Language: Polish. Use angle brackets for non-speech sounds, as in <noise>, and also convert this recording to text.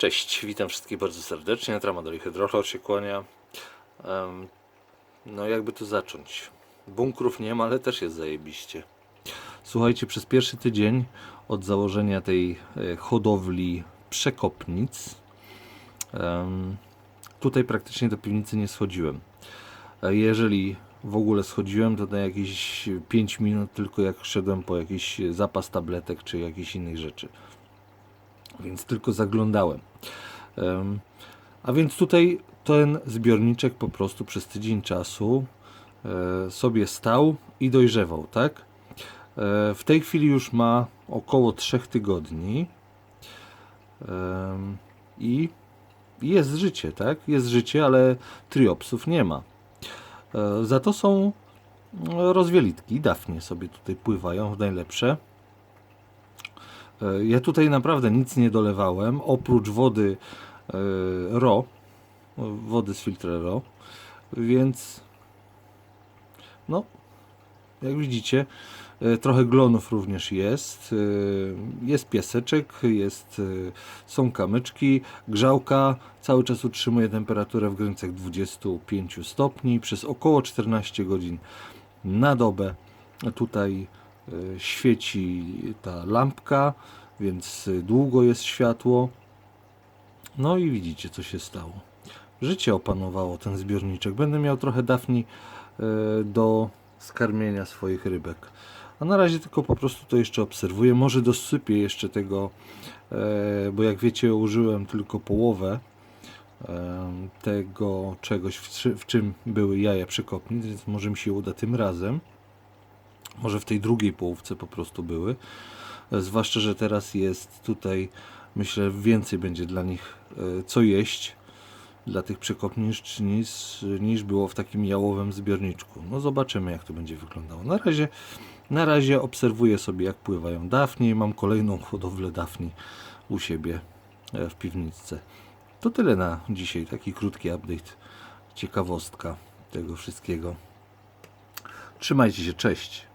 Cześć, witam wszystkich bardzo serdecznie. Tramadol i Hydrochlor się kłania. No jakby tu zacząć? Bunkrów nie ma, ale też jest zajebiście. Słuchajcie, przez pierwszy tydzień od założenia tej e, hodowli przekopnic tutaj praktycznie do piwnicy nie schodziłem. A Jeżeli w ogóle schodziłem, to na jakieś 5 minut tylko jak szedłem po jakiś zapas tabletek czy jakichś innych rzeczy więc tylko zaglądałem. Em, A więc tutaj ten zbiorniczek po prostu przez tydzień czasu e, sobie stał i dojrzewał, tak? E, W tej chwili już ma około 3 tygodni i jest życie, tak? Jest życie, ale triopsów nie ma. E, Za to są rozwielitki, dafnie sobie tutaj pływają w najlepsze. E, Ja tutaj naprawdę nic nie dolewałem, oprócz wody e, RO, wody z filtra RO, więc no, jak widzicie, e, trochę glonów również jest, jest pieseczek, jest, są kamyczki, grzałka, cały czas utrzymuje temperaturę w granicach 25 stopni przez około 14 godzin na dobę. Tutaj świeci ta lampka, więc długo jest światło. No i widzicie, co się stało. Życie opanowało ten zbiorniczek. Będę miał trochę dafni e, do skarmienia swoich rybek. A na razie tylko po prostu to jeszcze obserwuję. Może dosypię jeszcze tego, e, bo jak wiecie, użyłem tylko połowę tego czegoś, w czym były jaja przekopnic, więc może mi się uda tym razem. Może w tej drugiej połówce po prostu były. E, Zwłaszcza, że teraz jest tutaj, myślę, więcej będzie dla nich e, co jeść, dla tych przekopnic, niż, niż było w takim jałowym zbiorniczku. No zobaczymy, jak to będzie wyglądało. Na razie, na razie obserwuję sobie, jak pływają dafni. Mam kolejną <laughs> hodowlę dafni u siebie e, w piwniczce. To tyle na dzisiaj. Taki krótki update, ciekawostka tego wszystkiego. Trzymajcie się, cześć.